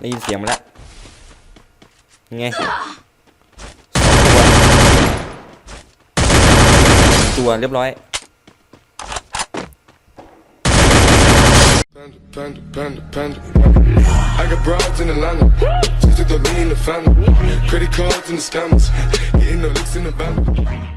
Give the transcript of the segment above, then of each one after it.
ได้ยินเสียงมาแล้วยังไงสองตัวตัวเรียบร้อย Panda, panda, panda, panda. I got broads in Atlanta. Just took the lean, the family. Credit cards and the scammers. Getting no licks in the van.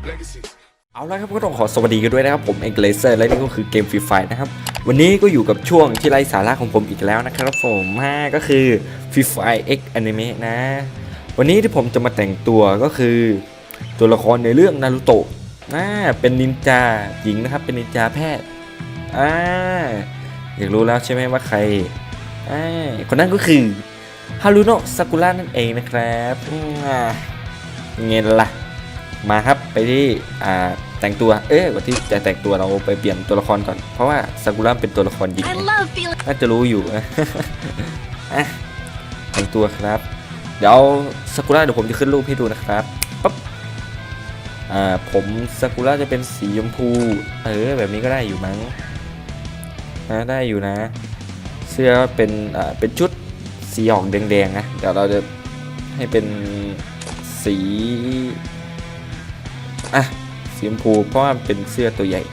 Legacies. เอาละครับก็ต้องขอสวัสดีกันด้วยนะครับผมเอ็กเลเซอร์และนี่ก็คือเกมฟรีไฟนะครับวันนี้ก็อยู่กับช่วงที่ไร้สาระของผมอีกแล้วนะครับผมมาก็คือฟรีไฟ X Anime นะ วันนี้ที่ผมจะมาแต่งตัวก็คือตัวละครในเรื่องนารูโตะอ่าเป็นนินจาหญิงนะครับเป็นนินจาแพทย์อ่าอยากรู้แล้วใช่ไหมว่าใครอ่าคนนั้นก็คือฮารุโนะซากุระนั่นเองนะครับอ่าเงินล่ะมาครับไปที่อ่า แต่งตัว เอ๊ะก่อนที่จะแต่งตัวเราไปเปลี่ยนตัวละครก่อน เพราะว่าซากุระเป็นตัวละครหญิง I love feeling น่าจะรู้อยู่อะแต่งตัวครับ เดี๋ยวซากุระเดี๋ยวผมจะขึ้นรูปให้ดูนะครับปั๊บอ่าผมซากุระจะเป็นสีชมพู เออ แบบนี้ก็ได้อยู่มั้งนะได้อยู่นะ เสื้อเป็นอ่าเป็นชุดสีออกแดงๆนะเดี๋ยวเราจะให้เป็นสีอะ สีชมพูเพราะว่าเป็นเสื้อตัวใหญ่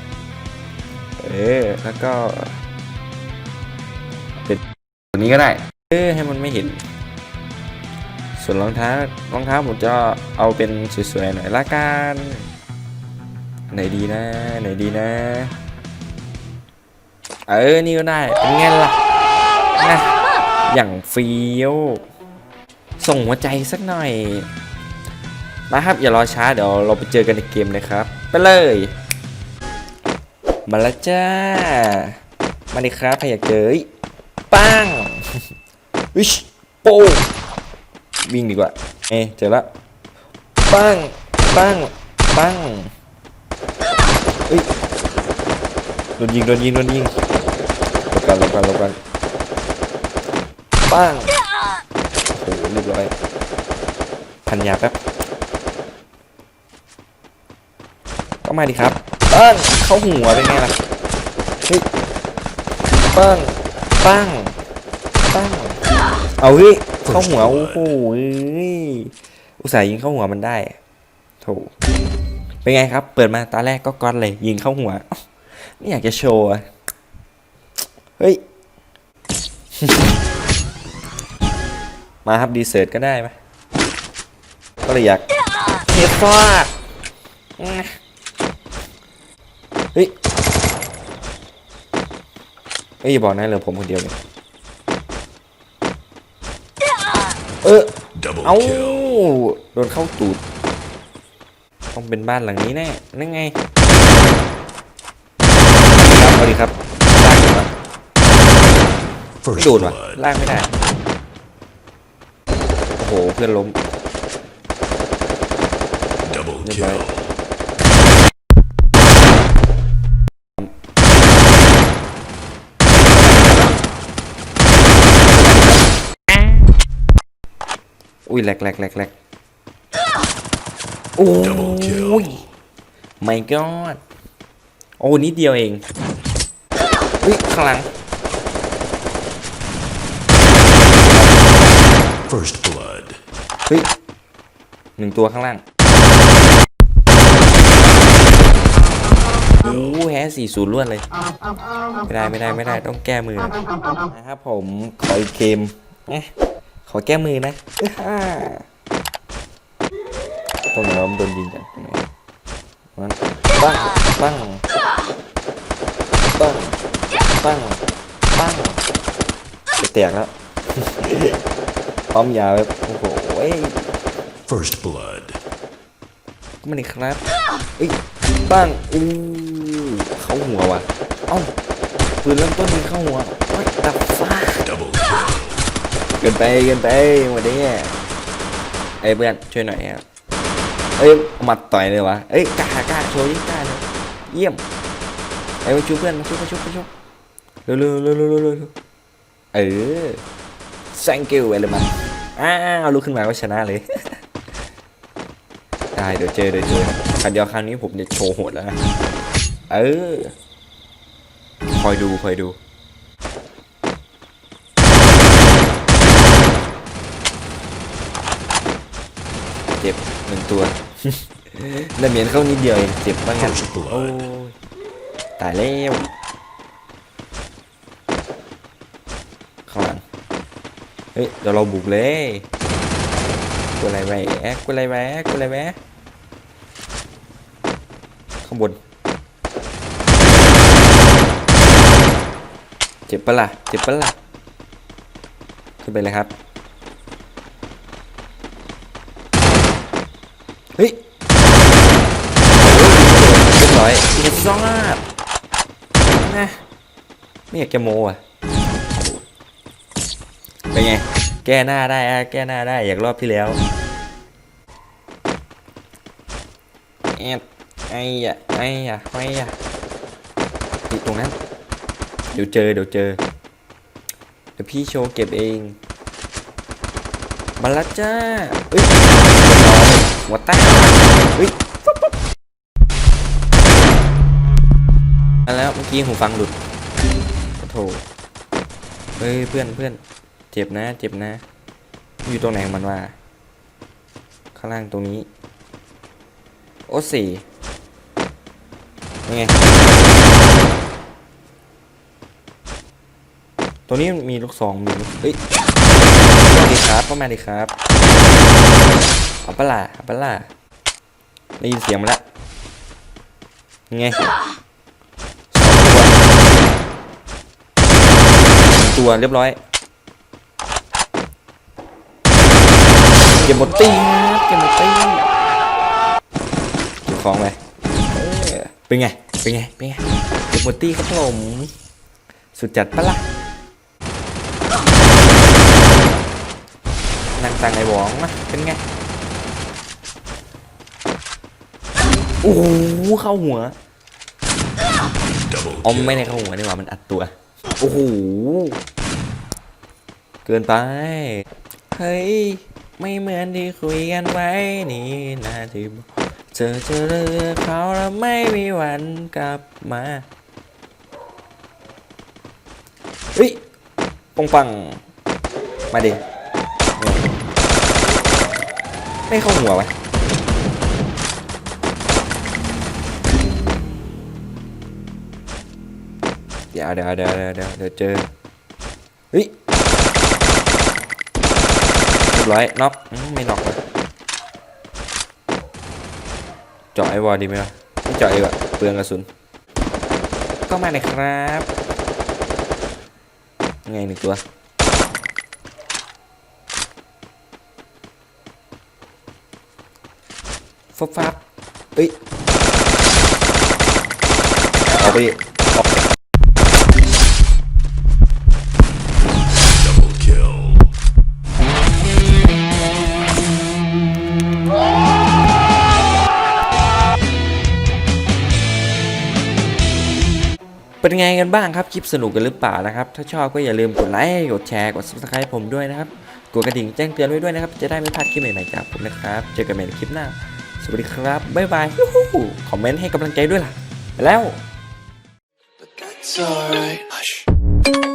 เออ แล้วก็ เป็นตัวนี้ก็ได้ เออให้มันไม่เห็น ส่วนรองเท้ารองเท้าผมจะเอาเป็นสวยๆหน่อยละกันไหนดีนะไหนดีนะ เออ นี่ก็ได้ เป็นไงล่ะนะอย่างฟีลส่งหัวใจสักหน่อยมาครับอย่ารอช้าเดี๋ยวเราไปเจอกันในเกมเลยครับ ไปเลย มาแล้วจ้า มาดิครับใครอยากเจอเอ้ยปังวิชโป้วิ่งดีกว่า เอเจอละปังปังปังเฮ้ยโดนยิงโดนยิงโดนยิงหลบกันหลบกันหลบกันปังโอ้โหเรียบร้อยพันยาแป๊บ ก็มาดิครับปังเข้าหัวเป็นไงล่ะเฮ้ยปังปั้งปั้งเอาเฮ้ยเข้าหัวโอ้โหอุตส่าห์ยิงเข้าหัวมันได้โถเป็นไงครับ เปิดมาตาแรกก็ก้อนเลย ยิงเข้าหัวไม่อยากจะโชว์เฮ้ย มาครับดีเซิร์ตก็ได้ไหมก็เลยอยากเฮดฟาด เฮ้ยเอ้ยอย่าบอกนะเหลือผมคนเดียวเลยเออ Double เอ้า kill. โดนเข้าตูดต้องเป็นบ้านหลังนี้แน่นั่นไงครับสวัสดีครับลากอยู่ปะไม่ First โดนว่ะ blood. ลากไม่ได้โอ้โหเพื่อนล้ม Double เรียบร้อย อุ้ยแหลกแหลกแหลกแหลกโอ้ Double kill ยไม่กอดโอ้นิดเดียวเองอุ้ยข้างหลัง First blood. เฮ้ยหนึ่งตัวข้างล่างโอ้แฮสี่ศูนย์ล้วนเลย ไม่ได้ไม่ได้ไม่ได้ต้องแก้มือนะครับผมขออีกเกมเอ๊ะ ขอแก้มือนะอื้อฮ่าตรงไหนวะมันโดนยิงจากตรงไหนมันปังปังปังปังปังจะแตกแล้วป้อมยาแบบโอ้โหเอ้ย First blood. ก็มาดิครับเอ้ยปังอู้เข้าหัวว่ะเอ้าปืนเริ่มต้นมีเข้าหัว นไปเกินไปวันนี้ไอ้ยเพื่อนช่วยหน่อยครับเอ้ยเอามัดต่อยเลยวะเอ้ยกล้ากล้าโชว์ยิ่งกล้าเลยเยี่ยมไอ้มาช่วยเพื่อนมาช่วยมาช่วยมาช่วยเร็วเร็วเร็วเร็วเร็วเร็วเออ thank you อะไรมันอ้าวลุกขึ้นมาก็ชนะเลยได้เดี๋ยวเจอเดี๋ยวเจอครั้งเดียวครั้งนี้ผมจะโชว์โหดแล้วนะเออคอยดูคอยดู เจ็บหนึ่งตัวดาเมียนเข้านิดเดียวเองเจ็บบ้างงั้นโอ้ยตายแล้วเข้าหลังเฮ้ยเดี๋ยวเราบุกเลยกูอะไรแหวะกูอะไรแหวะกูอะไรแหวะข้างบนเจ็บปะล่ะเจ็บปะล่ะขึ้นไปเลยครับ เฮ้ยเรียบร้อยเรียบร้อยนะไม่อยากจะโมอะเป็นไง แก้หน้าได้อะแก้หน้าได้อย่างรอบที่แล้วแอดไอ้ยะไอ้ยะไอ้ยะติดตรงนั้น เดี๋ยวเจอ เดี๋ยวเจอ เดี๋ยวพี่โชว์เก็บเอง มาแล้วจ้าเอ้ย หัวแตกเฮ้ยปุ๊บปุ๊บมาแล้วเมื่อกี้หูฟังหลุดโถเฮ้ยเพื่อนเพื่อนเจ็บนะเจ็บนะ อยู่ตรงไหนของมันว่าข้างล่างตรงนี้ โอ้สี่ยังไงตัวนี้มีลูกสองมีเฮ้ยสวัสดีครับเข้ามาดีครับ เอาปะล่ะเอาปะล่ะได้ยินเสียงมาแล้วยังไงตัวตัวเรียบร้อยเก็บหมดติ้งเก็บหมดติ้งเก็บของไปเป็นไง เป็นไง เป็นไงเก็บหมดตี้ครับผมสุดจัดปะล่ะ นั่งตังไอ้หวองมาเป็นไง โอ้โหเข้าหัวเอาไม่ได้เข้าหัวนี่หว่ามันอัดตัว โอ้โห เกินไป เฮ้ย ไม่เหมือนที่คุยกันไว้นี่นาที่เจอเจอเลือกเขาแล้วไม่มีวันกลับมาเฮ้ยปองปัง มาดิ ไม่เข้าหัววะเดี๋ยวเดี๋ยวเดี๋ยวเดี๋ยวเดี๋ยวเจอเฮ้ยเรียบร้อยน็อกไม่น็อกเลยเจาะไอวอลดีไหมวะไม่เจาะดีกว่าเปลืองกระสุนก็มาเลยครับ ไงหนึ่งตัว ฟบฟับเอ้ยเอาไปเป็นไงกันบ้างครับ คลิปสนุกกันหรือเปล่านะครับ ถ้าชอบก็อย่าลืมกดไลค์ กดแชร์ กด subscribe ผมด้วยนะครับ กดกระดิ่งแจ้งเตือนไว้ด้วยนะครับ จะได้ไม่พลาดคลิปใหม่ๆจากผมนะครับ เจอกันใหม่ในคลิปหน้า สวัสดีครับ บ๊ายบาย คอมเมนต์ให้กำลังใจด้วยล่ะ ไปแล้ว But that's alright. Hush.